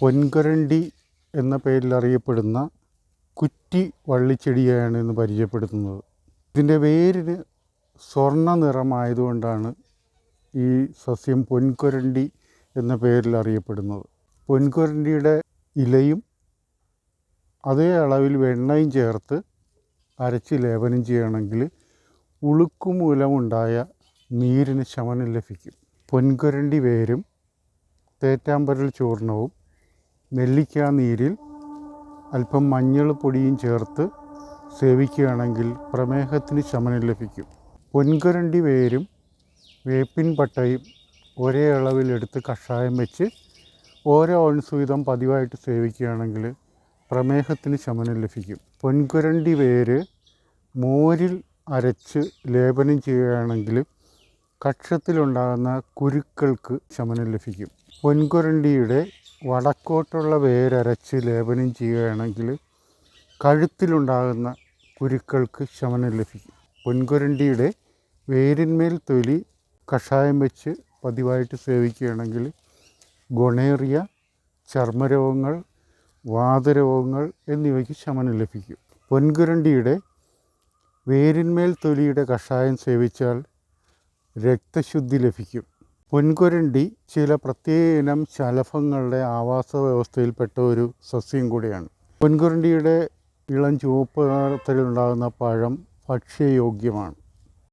പൊൻകുരണ്ടി എന്ന പേരിൽ അറിയപ്പെടുന്ന കുറ്റി വള്ളിച്ചെടിയാണ് ഇന്ന് പരിചയപ്പെടുത്തുന്നത്. ഇതിന്റെ വേരിന് സ്വർണ നിറമായതുകൊണ്ടാണ് ഈ സസ്യം പൊൻകുരണ്ടി എന്ന പേരിൽ അറിയപ്പെടുന്നത്. പൊൻകുരണ്ടിയുടെ ഇലയും അതേ അളവിൽ വെണ്ണയും ചേർത്ത് അരച്ച് ലേപനം ചെയ്യണമെങ്കിൽ ഉളുക്കു മൂലമുണ്ടായ നീരിന് ശമനം ലഭിക്കും. പൊൻകുരണ്ടി വേരും തേറ്റാമ്പരൽ ചൂർണവും നെല്ലിക്കാ നീരിൽ അല്പം മഞ്ഞൾ പൊടിയും ചേർത്ത് സേവിക്കുകയാണെങ്കിൽ പ്രമേഹത്തിന് ശമനം ലഭിക്കും. പൊൻകുരണ്ടി വേരും വേപ്പിൻ പട്ടയും ഒരേ അളവിലെടുത്ത് കഷായം വെച്ച് ഓരോ ഓൺസ് വീതം പതിവായിട്ട് സേവിക്കുകയാണെങ്കിൽ പ്രമേഹത്തിന് ശമനം ലഭിക്കും. പൊൻകുരണ്ടി വേര് മോരിൽ അരച്ച് ലേപനം ചെയ്യുകയാണെങ്കിൽ കക്ഷത്തിലുണ്ടാകുന്ന കുരുക്കൾക്ക് ശമനം ലഭിക്കും. പൊൻകുരണ്ടിയുടെ വടക്കോട്ടുള്ള വേരരച്ച് ലേപനം ചെയ്യുകയാണെങ്കിൽ കഴുത്തിലുണ്ടാകുന്ന കുരുക്കൾക്ക് ശമനം ലഭിക്കും. പൊൻകുരണ്ടിയുടെ വേരിന്മേൽ തൊലി കഷായം വെച്ച് പതിവായിട്ട് സേവിക്കുകയാണെങ്കിൽ ഗുണേറിയ ചർമ്മരോഗങ്ങൾ വാതരോഗങ്ങൾ എന്നിവയ്ക്ക് ശമനം ലഭിക്കും. പൊൻകുരണ്ടിയുടെ വേരിന്മേൽ തൊലിയുടെ കഷായം സേവിച്ചാൽ രക്തശുദ്ധി ലഭിക്കും. പൊൻകുരണ്ടി ചില പ്രത്യേക ഇനം ശലഭങ്ങളുടെ ആവാസ വ്യവസ്ഥയിൽപ്പെട്ട ഒരു സസ്യം കൂടിയാണ്. പൊൻകുരണ്ടിയുടെ ഇളം ചുവപ്പ് നിറത്തിലുണ്ടാകുന്ന പഴം ഭക്ഷ്യയോഗ്യമാണ്.